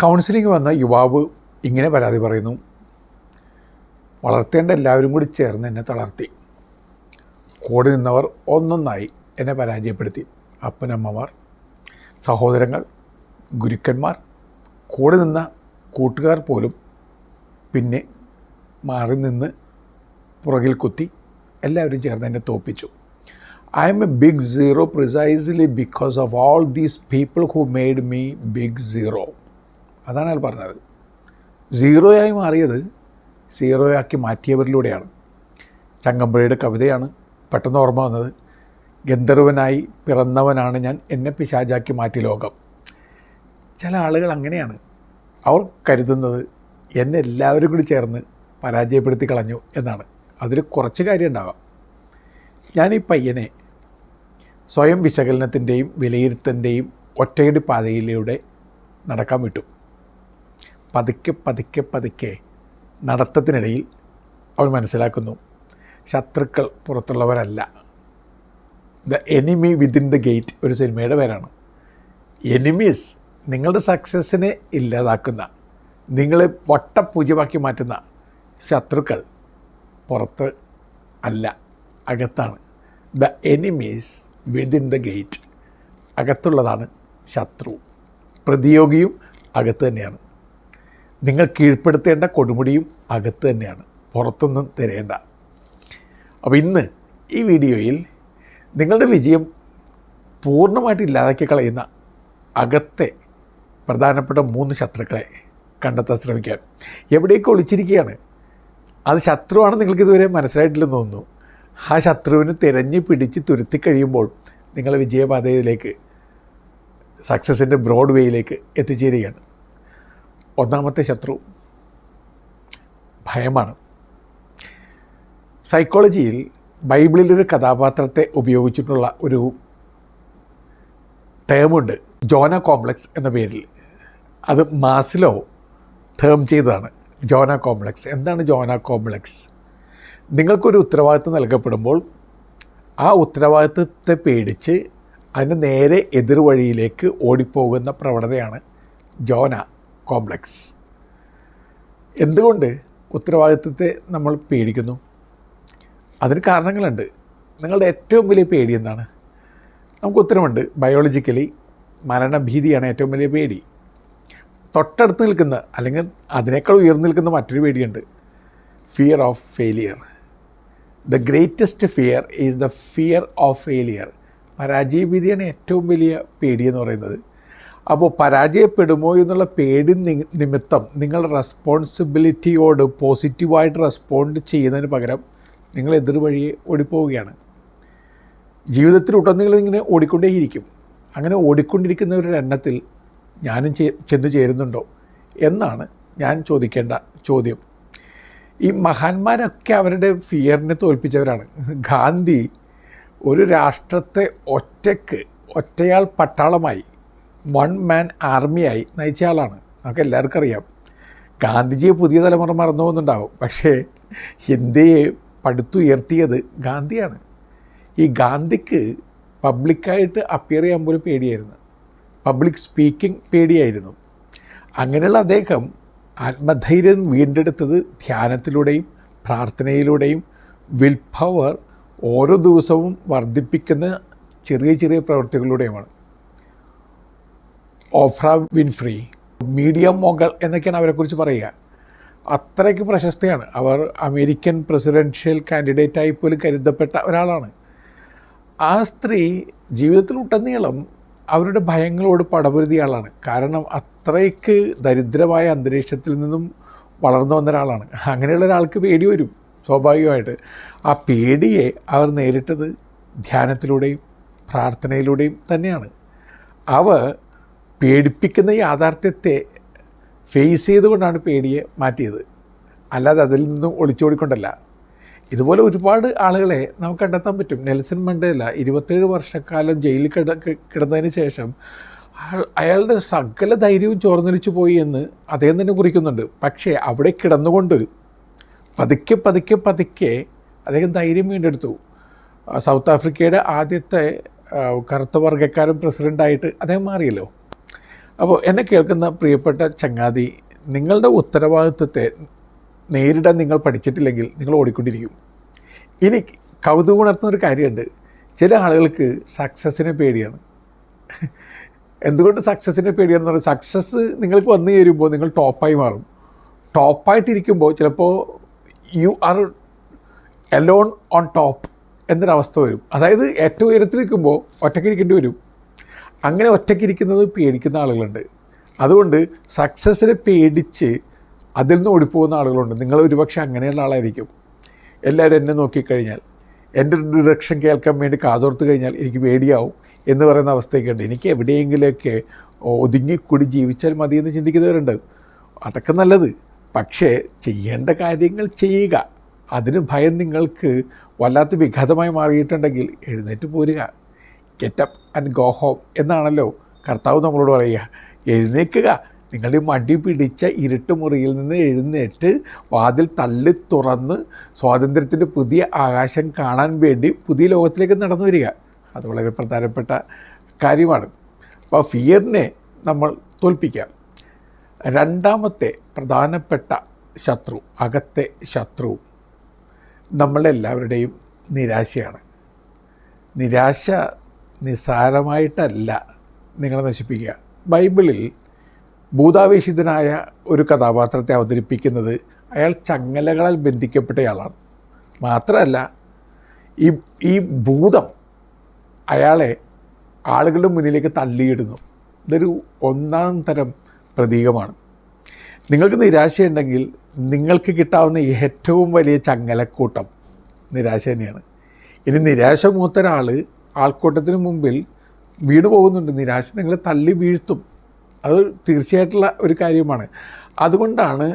Counselling വന്ന യുവാവ് ഇങ്ങനെ പരാതി പറയുന്നു. വളർത്തേണ്ട എല്ലാവരും കൂടി ചേർന്ന് എന്നെ തളർത്തി. കൂടെ നിന്നവർ ഒന്നൊന്നായി എന്നെ പരാജയപ്പെടുത്തി. അപ്പനമ്മമാർ സഹോദരങ്ങൾ ഗുരുക്കന്മാർ കൂടെ നിന്ന കൂട്ടുകാർ പോലും പിന്നെ മാറി നിന്ന് പുറകിൽ കുത്തി എല്ലാവരും ചേർന്ന് എന്നെ തോപ്പിച്ചു. I'm a big zero precisely because of all these people who made me big zero അതാണ് അയാൾ പറഞ്ഞത്. സീറോയായി മാറിയത് സീറോയാക്കി മാറ്റിയവരിലൂടെയാണ്. ചങ്ങമ്പുഴയുടെ കവിതയാണ് പെട്ടെന്ന് ഓർമ്മ വന്നത്. ഗന്ധർവനായി പിറന്നവനാണ് ഞാൻ എന്നെ പിശാചാക്കി മാറ്റി ലോകം. ചില ആളുകൾ അങ്ങനെയാണ്. അവർ കരുതുന്നത് എന്നെ എല്ലാവരും കൂടി ചേർന്ന് പരാജയപ്പെടുത്തി കളഞ്ഞു എന്നാണ്. അതിൽ കുറച്ച് കാര്യം ഉണ്ടാവാം. ഞാൻ ഈ പയ്യനെ സ്വയം വിശകലനത്തിന്റെയും വിലയിരുത്തന്റെയും ഒറ്റയടി പാതയിലൂടെ നടക്കാൻ വിട്ടു. പതുക്കെ പതുക്കെ പതുക്കെ നടത്തത്തിനിടയിൽ അവൻ മനസ്സിലാക്കുന്നു ശത്രുക്കൾ പുറത്തുള്ളവരല്ല. The enemy within the gate ഒരു സിനിമയുടെ പേരാണ്. എനിമീസ് നിങ്ങളുടെ സക്സസ്സിനെ ഇല്ലാതാക്കുന്ന നിങ്ങളെ വട്ടപൂജ്യമാക്കി മാറ്റുന്ന ശത്രുക്കൾ പുറത്ത് അല്ല അകത്താണ്. The enemies within the gate അകത്തുള്ളതാണ് ശത്രു. പ്രതിയോഗിയും അകത്ത് തന്നെയാണ്. നിങ്ങൾ കീഴ്പ്പെടുത്തേണ്ട കൊടുമുടിയും അകത്ത് തന്നെയാണ്. പുറത്തൊന്നും തരേണ്ട. അപ്പോൾ ഇന്ന് ഈ വീഡിയോയിൽ നിങ്ങളുടെ വിജയം പൂർണമായിട്ട് ഇല്ലാതാക്കി കളയുന്ന അകത്തെ പ്രധാനപ്പെട്ട മൂന്ന് ശത്രുക്കളെ കണ്ടെത്താൻ ശ്രമിക്കാം എവിടെയൊക്കെ ഒളിച്ചിരിക്കുകയാണ്? അത് ശത്രുവാണെന്ന് നിങ്ങൾക്ക് ഇതുവരെ മനസ്സിലായിട്ടില്ലെന്ന് തോന്നുന്നു. ആ ശത്രുവിന് തിരഞ്ഞു പിടിച്ച് തുരുത്തി കഴിയുമ്പോൾ നിങ്ങൾ വിജയപാതയിലേക്ക് സക്സസിന്റെ ബ്രോഡ് വേയിലേക്ക് എത്തിച്ചേരുകയാണ്. ഒന്നാമത്തെ ശത്രു ഭയമാണ്. സൈക്കോളജിയിൽ ബൈബിളിലൊരു കഥാപാത്രത്തെ ഉപയോഗിച്ചിട്ടുള്ള ഒരു ടേമുണ്ട് ജോന കോംപ്ലക്സ് എന്ന പേരിൽ. അത് മാസിലോ ടേം ചെയ്തതാണ്. ജോന കോംപ്ലക്സ് എന്താണ് ജോന കോംപ്ലക്സ് നിങ്ങൾക്കൊരു ഉത്തരവാദിത്വം നൽകപ്പെടുമ്പോൾ ആ ഉത്തരവാദിത്വത്തെ പേടിച്ച് അതിന് നേരെ എതിർവഴിയിലേക്ക് ഓടിപ്പോകുന്ന പ്രവണതയാണ് ജോന കോംപ്ലക്സ് എന്തുകൊണ്ട് ഉത്തരവാദിത്വത്തെ നമ്മൾ പേടിക്കുന്നു? അതിന് കാരണങ്ങളുണ്ട്. നിങ്ങളുടെ ഏറ്റവും വലിയ പേടി എന്താണ്? നമുക്ക് ഉത്തരമുണ്ട്. ബയോളജിക്കലി മരണഭീതിയാണ് ഏറ്റവും വലിയ പേടി. തൊട്ടടുത്ത് നിൽക്കുന്ന അല്ലെങ്കിൽ അതിനേക്കാൾ ഉയർന്നു നിൽക്കുന്ന മറ്റൊരു പേടിയുണ്ട്. Fear of failure the greatest fear is the fear of failure പരാജയഭീതിയാണ് ഏറ്റവും വലിയ പേടി എന്ന് പറയുന്നത്. അപ്പോൾ പരാജയപ്പെടുമോ എന്നുള്ള പേടി നിമിത്തം നിങ്ങൾ റെസ്പോൺസിബിലിറ്റിയോട് പോസിറ്റീവായിട്ട് റെസ്പോണ്ട് ചെയ്യുന്നതിന് പകരം നിങ്ങൾ എതിർവഴിയെ ഓടിപ്പോവുകയാണ്. ജീവിതത്തിൽ ഉടനീളം ഇങ്ങനെ ഓടിക്കൊണ്ടേയിരിക്കും. അങ്ങനെ ഓടിക്കൊണ്ടിരിക്കുന്നവരുടെ എണ്ണത്തിൽ ഞാനും ചെന്ന് ചേരുന്നുണ്ടോ എന്നാണ് ഞാൻ ചോദിക്കേണ്ട ചോദ്യം. ഈ മഹാന്മാരൊക്കെ അവരുടെ ഫിയറിനെ തോൽപ്പിച്ചവരാണ്. ഗാന്ധി ഒരു രാഷ്ട്രത്തെ ഒറ്റയ്ക്ക് ഒറ്റയാൾ പട്ടാളമായി വൺ മാൻ ആർമിയായി നയിച്ച ആളാണ്. നമുക്ക് എല്ലാവർക്കും അറിയാം ഗാന്ധിജിയെ പുതിയ തലമുറ മറന്നു പോകുന്നുണ്ടാവും. പക്ഷേ ഇന്ത്യയെ പടുത്തുയർത്തിയത് ഗാന്ധിയാണ്. ഈ ഗാന്ധിക്ക് പബ്ലിക്കായിട്ട് അപ്പിയർ ചെയ്യാൻ പോലും പേടിയായിരുന്നു. പബ്ലിക് സ്പീക്കിംഗ് പേടിയായിരുന്നു. അങ്ങനെയുള്ള അദ്ദേഹം ആത്മധൈര്യം വീണ്ടെടുത്തത് ധ്യാനത്തിലൂടെയും പ്രാർത്ഥനയിലൂടെയും വിൽ പവർ ഓരോ ദിവസവും വർദ്ധിപ്പിക്കുന്ന ചെറിയ ചെറിയ പ്രവൃത്തികളിലൂടെയുമാണ്. ഓഫ്ര വിൻഫ്രി മീഡിയ മൊഗൾ എന്നൊക്കെയാണ് അവരെക്കുറിച്ച് പറയുക. അത്രയ്ക്ക് പ്രശസ്തിയാണ്. അവർ അമേരിക്കൻ പ്രസിഡൻഷ്യൽ കാൻഡിഡേറ്റായി പോലും കരുതപ്പെട്ട ഒരാളാണ്. ആ സ്ത്രീ ജീവിതത്തിൽ ഉടനീളം അവരുടെ ഭയങ്ങളോട് പടപൊരുതിയ ആളാണ്. കാരണം അത്രയ്ക്ക് ദരിദ്രമായ അന്തരീക്ഷത്തിൽ നിന്നും വളർന്നു വന്ന ഒരാളാണ്. അങ്ങനെയുള്ള ഒരാൾക്ക് പേടി വരും സ്വാഭാവികമായിട്ട്. ആ പേടിയെ അവർ നേരിട്ടത് ധ്യാനത്തിലൂടെയും പ്രാർത്ഥനയിലൂടെയും തന്നെയാണ്. അവർ പേടിപ്പിക്കുന്ന യാഥാർത്ഥ്യത്തെ ഫേസ് ചെയ്തുകൊണ്ടാണ് പേടിയെ മാറ്റിയത്. അല്ലാതെ അതിൽ നിന്നും ഒളിച്ചോടിക്കൊണ്ടല്ല. ഇതുപോലെ ഒരുപാട് ആളുകളെ നമുക്ക് കണ്ടെത്താൻ പറ്റും. നെൽസൺ മണ്ടേല ഇരുപത്തേഴ് വർഷക്കാലം ജയിലിൽ കിട കിടന്നതിന് ശേഷം അയാളുടെ സകല ധൈര്യവും ചോർന്നൊലിച്ചു പോയി എന്ന് അദ്ദേഹം തന്നെ കുറിക്കുന്നുണ്ട്. പക്ഷേ അവിടെ കിടന്നുകൊണ്ട് പതുക്കെ പതുക്കെ പതുക്കെ അദ്ദേഹം ധൈര്യം വീണ്ടെടുത്തു. സൗത്ത് ആഫ്രിക്കയുടെ ആദ്യത്തെ കറുത്ത വർഗക്കാരൻ പ്രസിഡന്റായിട്ട് അദ്ദേഹം മാറിയല്ലോ. അപ്പോൾ എന്നെ കേൾക്കുന്ന പ്രിയപ്പെട്ട ചങ്ങാതി നിങ്ങളുടെ ഉത്തരവാദിത്വത്തെ നേരിടാൻ നിങ്ങൾ പഠിച്ചിട്ടില്ലെങ്കിൽ നിങ്ങൾ ഓടിക്കൊണ്ടിരിക്കും. ഇനി കൗതുകം ഉണർത്തുന്ന ഒരു കാര്യമുണ്ട്. ചില ആളുകൾക്ക് സക്സസ്സിനെ പേടിയാണ്. എന്തുകൊണ്ട് സക്സസ്സിനെ പേടിയാണെന്ന് പറഞ്ഞാൽ സക്സസ് നിങ്ങൾക്ക് വന്നു ചേരുമ്പോൾ നിങ്ങൾ ടോപ്പായി മാറും. ടോപ്പായിട്ടിരിക്കുമ്പോൾ ചിലപ്പോൾ you are alone on top എന്നൊരവസ്ഥ വരും. അതായത് ഏറ്റവും ഉയരത്തിൽ നിൽക്കുമ്പോൾ ഒറ്റയ്ക്കിരിക്കേണ്ടി വരും. അങ്ങനെ ഒറ്റയ്ക്കിരിക്കുന്നത് പേടിക്കുന്ന ആളുകളുണ്ട്. അതുകൊണ്ട് സക്സസ്സിനെ പേടിച്ച് അതിൽ നിന്ന് ഓടിപ്പോകുന്ന ആളുകളുണ്ട്. നിങ്ങൾ ഒരുപക്ഷെ അങ്ങനെയുള്ള ആളായിരിക്കും. എല്ലാവരും എന്നെ നോക്കിക്കഴിഞ്ഞാൽ എന്റെ ഡിറക്ഷൻ കേൾക്കാൻ വേണ്ടി കാതോർത്ത് കഴിഞ്ഞാൽ എനിക്ക് പേടിയാവും എന്ന് പറയുന്ന അവസ്ഥയൊക്കെ ഉണ്ട് എനിക്ക് എവിടെയെങ്കിലുമൊക്കെ ഒതുങ്ങിക്കൂടി ജീവിച്ചാൽ മതി എന്ന് ചിന്തിക്കുന്നവരുണ്ട്. അതൊക്കെ നല്ലത്. പക്ഷേ ചെയ്യേണ്ട കാര്യങ്ങൾ ചെയ്യുക. അതിന് ഭയം നിങ്ങൾക്ക് വല്ലാത്ത വിഘാതമായി മാറിയിട്ടുണ്ടെങ്കിൽ എഴുന്നേറ്റ് പോരുക. Get up and go home എന്നാണല്ലോ കർത്താവ് നമ്മളോട് പറയുക. എഴുന്നേക്കുക നിങ്ങളുടെ മടി പിടിച്ച ഇരുട്ട് മുറിയിൽ നിന്ന് എഴുന്നേറ്റ് വാതിൽ തള്ളി തുറന്ന് സ്വാതന്ത്ര്യത്തിന്റെ പുതിയ ആകാശം കാണാൻ വേണ്ടി പുതിയ ലോകത്തിലേക്ക് നടന്നു വരിക. അത് വളരെ പ്രധാനപ്പെട്ട കാര്യമാണ്. അപ്പോൾ ഫിയറിനെ നമ്മൾ തോൽപ്പിക്കാം രണ്ടാമത്തെ പ്രധാനപ്പെട്ട ശത്രു അകത്തെ ശത്രു നമ്മളെല്ലാവരുടെയും നിരാശയാണ്. നിരാശ നിസ്സാരമായിട്ടല്ല നിങ്ങളെ നശിപ്പിക്കുക. ബൈബിളിൽ ഭൂതാവേശിതനായ ഒരു കഥാപാത്രത്തെ അവതരിപ്പിക്കുന്നത് അയാൾ ചങ്ങലകളാൽ ബന്ധിക്കപ്പെട്ടയാളാണ്. മാത്രമല്ല ഈ ഈ ഭൂതം അയാളെ ആളുകളുടെ മുന്നിലേക്ക് തള്ളിയിടുന്നു. ഇതൊരു ഒന്നാം തരം പ്രതീകമാണ്. നിങ്ങൾക്ക് നിരാശയുണ്ടെങ്കിൽ നിങ്ങൾക്ക് കിട്ടാവുന്ന ഏറ്റവും വലിയ ചങ്ങലക്കൂട്ടം നിരാശ തന്നെയാണ്. ഇനി നിരാശ മൂത്ത ഒരാൾ ആൾക്കൂട്ടത്തിന് മുമ്പിൽ വീണ് പോകുന്നുണ്ട്. നിരാശ നിങ്ങളെ തള്ളി വീഴ്ത്തും. അത് തീർച്ചയായിട്ടുള്ള ഒരു കാര്യമാണ്. അതുകൊണ്ടാണ്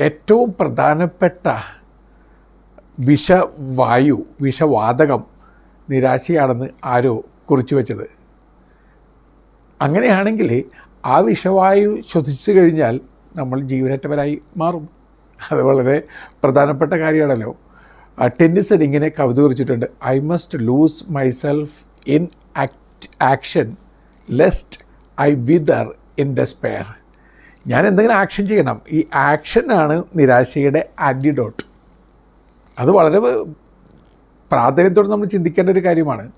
ഏറ്റവും പ്രധാനപ്പെട്ട വിഷവായു വിഷവാതകം നിരാശയാണെന്ന് ആരോ കുറിച്ചു വെച്ചത്. അങ്ങനെയാണെങ്കിൽ ആ വിഷവായു ശ്വസിച്ചു കഴിഞ്ഞാൽ നമ്മൾ ജീവനറ്റവരായി മാറും. അത് വളരെ പ്രധാനപ്പെട്ട കാര്യമാണല്ലോ. ടെന്നിസൺ ഇങ്ങനെ കവിത കുറിച്ചിട്ടുണ്ട് I must lose myself in action lest I wither in despair ഞാൻ എന്തെങ്കിലും ആക്ഷൻ ചെയ്യണം. ഈ ആക്ഷനാണ് നിരാശയുടെ ആന്റിഡോട്ട് അത് വളരെ പ്രാധാന്യത്തോടെ നമ്മൾ ചിന്തിക്കേണ്ട ഒരു കാര്യമാണ്.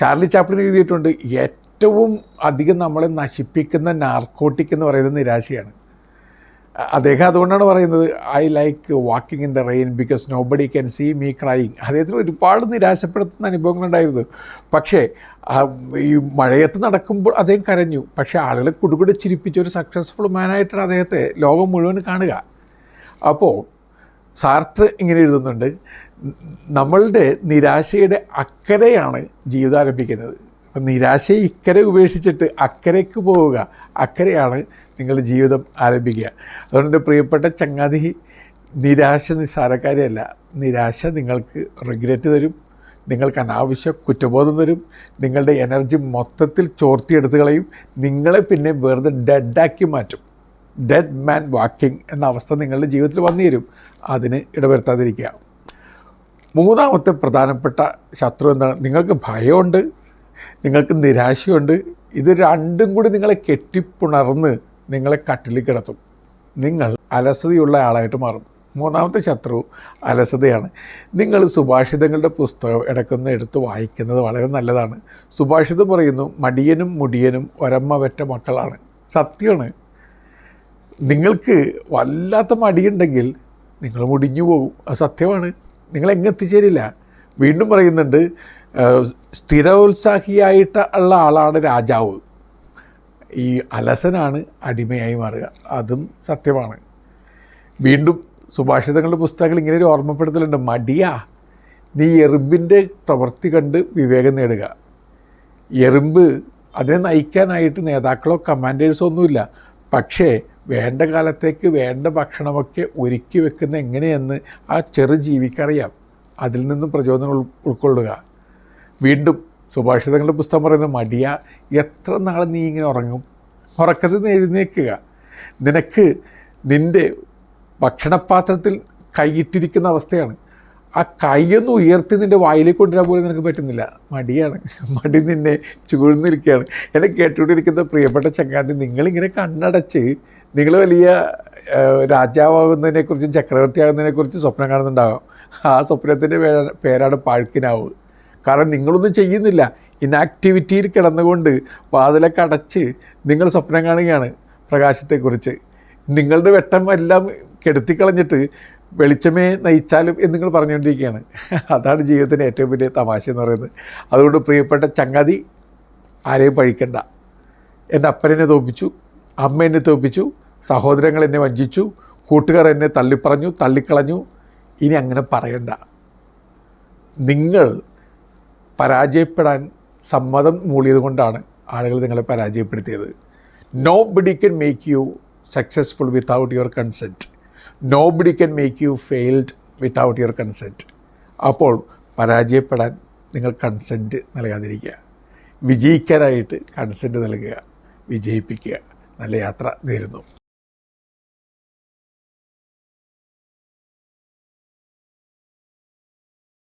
ചാർലി ചാപ്ലിൻ എഴുതിയിട്ടുണ്ട് ഏറ്റവും അധികം നമ്മളെ നശിപ്പിക്കുന്ന നാർക്കോട്ടിക് എന്ന് പറയുന്നത് നിരാശയാണ്. അദ്ദേഹം അതുകൊണ്ടാണ് പറയുന്നത് I like walking in the rain because nobody can see me crying അദ്ദേഹത്തിന് ഒരുപാട് നിരാശപ്പെടുത്തുന്ന അനുഭവങ്ങളുണ്ടായിരുന്നു പക്ഷേ ഈ മഴയത്ത് നടക്കുമ്പോൾ അദ്ദേഹം കരഞ്ഞു. പക്ഷേ ആളുകളെ കുടുകുടി ചിരിപ്പിച്ച ഒരു സക്സസ്ഫുൾ മാനായിട്ടാണ് അദ്ദേഹത്തെ ലോകം മുഴുവൻ കാണുക. അപ്പോൾ സാർത്ത് ഇങ്ങനെ എഴുതുന്നുണ്ട് നമ്മളുടെ നിരാശയുടെ അക്കരെയാണ് ജീവിതം ആരംഭിക്കുന്നത്. അപ്പം നിരാശയെ ഇക്കരെ ഉപേക്ഷിച്ചിട്ട് അക്കരയ്ക്ക് പോവുക അക്കരെയാണ് നിങ്ങളുടെ ജീവിതം ആരംഭിക്കുക അതുകൊണ്ട് പ്രിയപ്പെട്ട ചങ്ങാതി നിരാശ നിസ്സാരക്കാരിയല്ല. നിരാശ നിങ്ങൾക്ക് റിഗ്രറ്റ് തരും. നിങ്ങൾക്ക് അനാവശ്യ കുറ്റബോധം തരും. നിങ്ങളുടെ എനർജി മൊത്തത്തിൽ ചോർത്തിയെടുത്ത് കളയും. നിങ്ങളെ പിന്നെ വെറുതെ ഡെഡാക്കി മാറ്റും. ഡെഡ് മാൻ വാക്കിംഗ് എന്ന അവസ്ഥ നിങ്ങളുടെ ജീവിതത്തിൽ വന്നു തരും അതിന് ഇടവരുത്താതിരിക്കുക. മൂന്നാമത്തെ പ്രധാനപ്പെട്ട ശത്രു എന്താണ്? നിങ്ങൾക്ക് ഭയമുണ്ട്. നിങ്ങൾക്ക് നിരാശയുണ്ട്. ഇത് രണ്ടും കൂടി നിങ്ങളെ കെട്ടിപ്പുണർന്ന് നിങ്ങളെ കട്ടിലിൽ കിടത്തും. നിങ്ങൾ അലസതയുള്ള ആളായിട്ട് മാറും. മൂന്നാമത്തെ ശത്രു അലസതയാണ്. നിങ്ങൾ സുഭാഷിതങ്ങളുടെ പുസ്തകം ഇടയ്ക്കൊന്ന് എടുത്ത് വായിക്കുന്നത് വളരെ നല്ലതാണ്. സുഭാഷിതം പറയുന്നു മടിയനും മുടിയനും ഒരമ്മ വെറ്റ മക്കളാണ്. സത്യമാണ്. നിങ്ങൾക്ക് വല്ലാത്ത മടിയുണ്ടെങ്കിൽ നിങ്ങൾ മുടിഞ്ഞു പോകും. അത് സത്യമാണ്. നിങ്ങൾ എങ്ങെത്തിച്ചേരില്ല വീണ്ടും പറയുന്നുണ്ട് സ്ഥിരോത്സാഹിയായിട്ട് ഉള്ള ആളാണ് രാജാവ്. ഈ അലസനാണ് അടിമയായി മാറുക. അതും സത്യമാണ്. വീണ്ടും സുഭാഷിതങ്ങളുടെ പുസ്തകങ്ങൾ ഇങ്ങനെ ഒരു ഓർമ്മപ്പെടുത്തലുണ്ട്. മടിയാ. നീ എറുമ്പിന്റെ പ്രവൃത്തി കണ്ട് വിവേകം നേടുക. എറുമ്പ് അതിനെ നയിക്കാനായിട്ട് നേതാക്കളോ കമാൻഡേഴ്സോ ഒന്നുമില്ല. പക്ഷേ വേണ്ട കാലത്തേക്ക് വേണ്ട ഭക്ഷണമൊക്കെ ഒരുക്കി വെക്കുന്ന എങ്ങനെയെന്ന് ആ ചെറു ജീവിക്കറിയാം അതിൽ നിന്നും പ്രചോദനം ഉൾക്കൊള്ളുക. വീണ്ടും സുഭാഷിതങ്ങളുടെ പുസ്തകം പറയുന്നത് മടിയ എത്ര നാൾ നീ ഇങ്ങനെ ഉറങ്ങും? ഉറക്കത്തിൽ നിന്ന് എഴുന്നേൽക്കുക. നിനക്ക് നിന്റെ ഭക്ഷണപാത്രത്തിൽ കൈയിട്ടിരിക്കുന്ന അവസ്ഥയാണ്. ആ കൈയൊന്ന് ഉയർത്തി നിന്റെ വായിലേക്ക് കൊണ്ടുവരാൻ പോലും നിനക്ക് പറ്റുന്നില്ല. മടിയാണ്. മടി നിന്നെ ചൂഴ്ന്നിരിക്കുകയാണ് എന്നെ കേട്ടുകൊണ്ടിരിക്കുന്ന പ്രിയപ്പെട്ട ചങ്ങാതി നിങ്ങളിങ്ങനെ കണ്ണടച്ച് നിങ്ങൾ വലിയ രാജാവാകുന്നതിനെക്കുറിച്ചും ചക്രവർത്തിയാകുന്നതിനെക്കുറിച്ചും സ്വപ്നം കാണുന്നുണ്ടാകാം ആ സ്വപ്നത്തിന്റെ പേരാണ് പാഴ്ക്കിനാവ്. കാരണം നിങ്ങളൊന്നും ചെയ്യുന്നില്ല. ഇനാക്ടിവിറ്റിയിൽ കിടന്നുകൊണ്ട് വാതിലൊക്കെ അടച്ച് നിങ്ങൾ സ്വപ്നം കാണുകയാണ് പ്രകാശത്തെക്കുറിച്ച്. നിങ്ങളുടെ വെട്ടം എല്ലാം കെടുത്തിക്കളഞ്ഞിട്ട് വെളിച്ചമേ നയിച്ചാലും എന്ന് നിങ്ങൾ പറഞ്ഞുകൊണ്ടിരിക്കുകയാണ്. അതാണ് ജീവിതത്തിന്റെ ഏറ്റവും വലിയ തമാശ എന്ന് പറയുന്നത്. അതുകൊണ്ട് പ്രിയപ്പെട്ട ചങ്ങാതി ആരെയും പഴിക്കണ്ട. എന്റെ അപ്പനെന്നെ തോപ്പിച്ചു അമ്മ എന്നെ തോപ്പിച്ചു സഹോദരങ്ങൾ എന്നെ വഞ്ചിച്ചു കൂട്ടുകാർ എന്നെ തള്ളിപ്പറഞ്ഞു തള്ളിക്കളഞ്ഞു. ഇനി അങ്ങനെ പറയണ്ട. നിങ്ങൾ പരാജയപ്പെടാൻ സമ്മതം മൂളിയത് കൊണ്ടാണ് ആളുകൾ നിങ്ങളെ പരാജയപ്പെടുത്തിയത്. Nobody can make you successful without your consent nobody can make you failed without your consent അപ്പോൾ പരാജയപ്പെടാൻ നിങ്ങൾ കൺസെന്റ് നൽകാതിരിക്കുക. വിജയിക്കാനായിട്ട് കൺസെന്റ് നൽകുക. വിജയിപ്പിക്കുക. നല്ല യാത്ര നേരുന്നു.